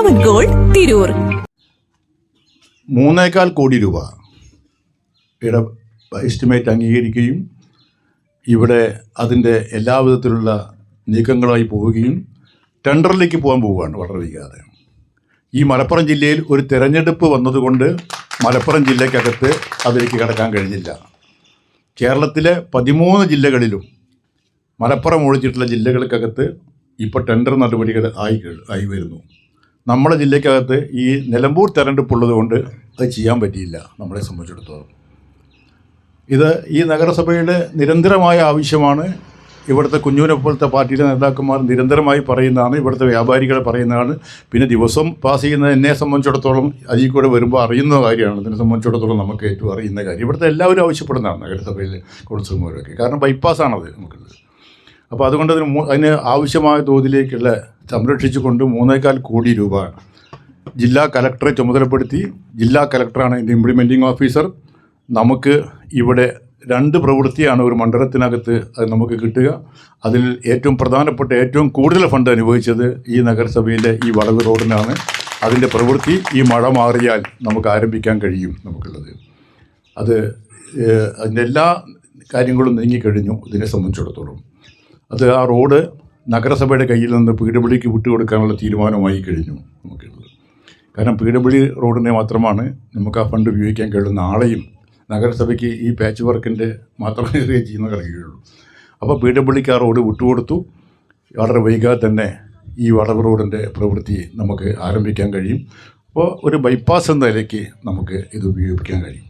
പവൻ gold Tirur മൂന്നേകാൽ കോടി രൂപ. Estimate അംഗീകരിക്കുകയും ഇവിടെ അതിന്റെ എല്ലാ വിധത്തിലുള്ള നീക്കങ്ങളായി പോവുകയും ടെൻഡറിലേക്ക് പോകാൻ പോവുകയാണ് വളരെ വികാതെ. ഈ മലപ്പുറം ജില്ലയിൽ ഒരു തിരഞ്ഞെടുപ്പ് വന്നതുകൊണ്ട് മലപ്പുറം ജില്ലയ്ക്കകത്ത് അതിലേക്ക് കടക്കാൻ കഴിഞ്ഞില്ല. കേരളത്തിലെ പതിമൂന്ന് ജില്ലകളിലും മലപ്പുറം ഒഴിച്ചിട്ടുള്ള ജില്ലകൾക്കകത്ത് ഇപ്പോൾ ടെൻഡർ നടപടികൾ ആയി ആയി വരുന്നു. നമ്മുടെ ജില്ലയ്ക്കകത്ത് ഈ നിലമ്പൂർ തെരഞ്ഞെടുപ്പ് ഉള്ളതുകൊണ്ട് അത് ചെയ്യാൻ പറ്റിയില്ല നമ്മളെ സംബന്ധിച്ചിടത്തോളം. ഇത് ഈ നഗരസഭയുടെ നിരന്തരമായ ആവശ്യമാണ്. ഇവിടുത്തെ കുഞ്ഞൂനെ പോലത്തെ പാർട്ടിയിലെ നേതാക്കന്മാർ നിരന്തരമായി പറയുന്നതാണ് ഇവിടുത്തെ വ്യാപാരികൾ പറയുന്നതാണ്. പിന്നെ ദിവസം പാസ് ചെയ്യുന്ന എന്നെ സംബന്ധിച്ചിടത്തോളം അതിൽ കൂടെ വരുമ്പോൾ അറിയുന്ന കാര്യമാണ്. ഇതിനെ സംബന്ധിച്ചിടത്തോളം നമുക്ക് ഏറ്റവും അറിയുന്ന കാര്യം. ഇവിടുത്തെ എല്ലാവരും ആവശ്യപ്പെടുന്നതാണ് നഗരസഭയിലെ കൗൺസിലർമാരൊക്കെ. കാരണം ബൈപ്പാസാണത് നമുക്കുള്ളത്. അപ്പോൾ അതുകൊണ്ട് അതിന് അതിന് ആവശ്യമായ തോതിലേക്കുള്ള സംരക്ഷിച്ചുകൊണ്ട് മൂന്നേകാൽ കോടി രൂപ ജില്ലാ കലക്ടറെ ചുമതലപ്പെടുത്തി ജില്ലാ കലക്ടറാണ് ഇതിന്റെ ഇംപ്ലിമെന്റിംഗ് ഓഫീസർ നമുക്ക് ഇവിടെ രണ്ട് പ്രവൃത്തിയാണ് ഒരു മണ്ഡലത്തിനകത്ത് അത് നമുക്ക് കിട്ടുക. അതിൽ ഏറ്റവും പ്രധാനപ്പെട്ട ഏറ്റവും കൂടുതൽ ഫണ്ട് അനുഭവിച്ചത് ഈ നഗരസഭയിലെ ഈ വളവ് റോഡിനാണ്. അതിന്റെ പ്രവൃത്തി ഈ മഴ മാറിയാൽ നമുക്ക് ആരംഭിക്കാൻ കഴിയും നമുക്കുള്ളത്. അത് അതിന്റെ എല്ലാ കാര്യങ്ങളും നീങ്ങിക്കഴിഞ്ഞു ഇതിനെ സംബന്ധിച്ചിടത്തോളം. അത് ആ റോഡ് നഗരസഭയുടെ കയ്യിൽ നിന്ന് പി ഡബ്ല്യുക്ക് വിട്ടുകൊടുക്കാനുള്ള തീരുമാനമായി കഴിഞ്ഞു നമുക്കുള്ളത് കാരണം പി ഡബ്ല്യു റോഡിനെ മാത്രമാണ് നമുക്ക് ആ ഫണ്ട് ഉപയോഗിക്കാൻ കഴിയുന്ന ആളെയും നഗരസഭയ്ക്ക് ഈ പാച്ച് വർക്കിന്റെ മാത്രമേ ചെയ്യുന്ന കഴിയുള്ളൂ അപ്പോൾ പി ഡബ്ല്യുക്ക് ആ റോഡ് വിട്ടുകൊടുത്തു. വളരെ വൈകാതെ തന്നെ ഈ വളവ് റോഡിന്റെ പ്രവൃത്തി നമുക്ക് ആരംഭിക്കാൻ കഴിയും. അപ്പോൾ ഒരു ബൈപ്പാസ് എന്ന നിലയ്ക്ക് നമുക്ക് ഇത് ഉപയോഗിക്കാൻ കഴിയും.